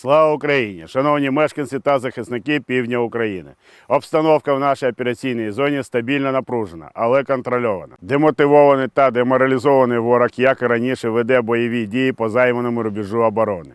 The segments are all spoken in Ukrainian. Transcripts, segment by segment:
Слава Україні! Шановні мешканці та захисники півдня України. Обстановка в нашій операційній зоні стабільно напружена, але контрольована. Демотивований та деморалізований ворог, як і раніше, веде бойові дії по займаному рубежу оборони,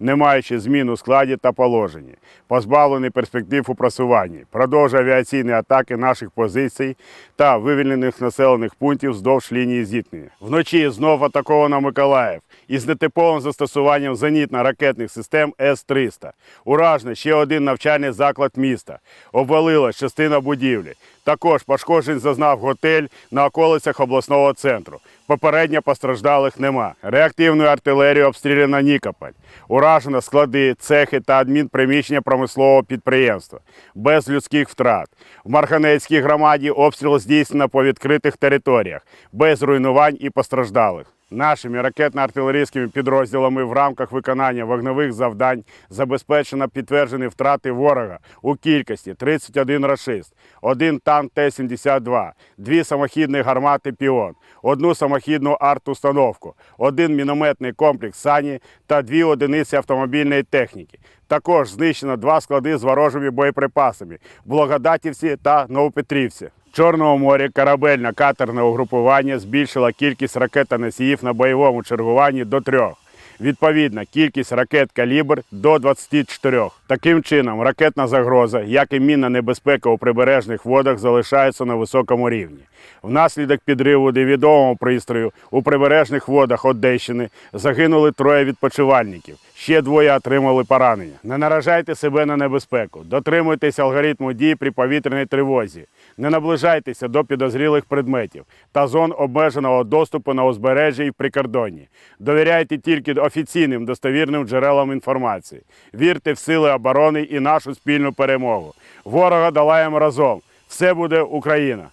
не маючи змін у складі та положенні, позбавлений перспектив у просуванні, продовжує авіаційні атаки наших позицій та вивільнених населених пунктів вздовж лінії зіткнення. Вночі знов атаковано Миколаїв із нетиповим застосуванням зенітно-ракетних систем С-300. Уражно ще один навчальний заклад міста. Обвалилась частина будівлі. Також пошкоджень зазнав готель на околицях обласного центру. Попередньо постраждалих нема. Реактивною артилерією обстріляно Нікополь. Уражено склади, цехи та адмінприміщення промислового підприємства. Без людських втрат. В Марханецькій громаді обстріл здійснено по відкритих територіях, без руйнувань і постраждалих. Нашими ракетно-артилерійськими підрозділами в рамках виконання вогневих завдань забезпечено підтверджені втрати ворога у кількості 31 рашист, один танк Т-72, дві самохідні гармати «Піон», одну самохідну арт-установку, один мінометний комплекс «Сані» та дві одиниці автомобільної техніки. Також знищено два склади з ворожими боєприпасами Благодатівці та Новопетрівці. В Чорному морі корабельно-катерне угрупування збільшило кількість ракетоносіїв на бойовому чергуванні до трьох. Відповідно, кількість ракет калібр до 24. Таким чином, ракетна загроза, як і мінна небезпека у прибережних водах, залишається на високому рівні. Внаслідок підриву невідомого пристрою у прибережних водах Одещини загинули троє відпочивальників. Ще двоє отримали поранення. Не наражайте себе на небезпеку. Дотримуйтесь алгоритму дій при повітряній тривозі. Не наближайтеся до підозрілих предметів та зон обмеженого доступу на узбережжі і в прикордонні. Довіряйте тільки офіційним достовірним джерелам інформації. Вірте в сили оборони і нашу спільну перемогу. Ворога долаємо разом. Все буде Україна!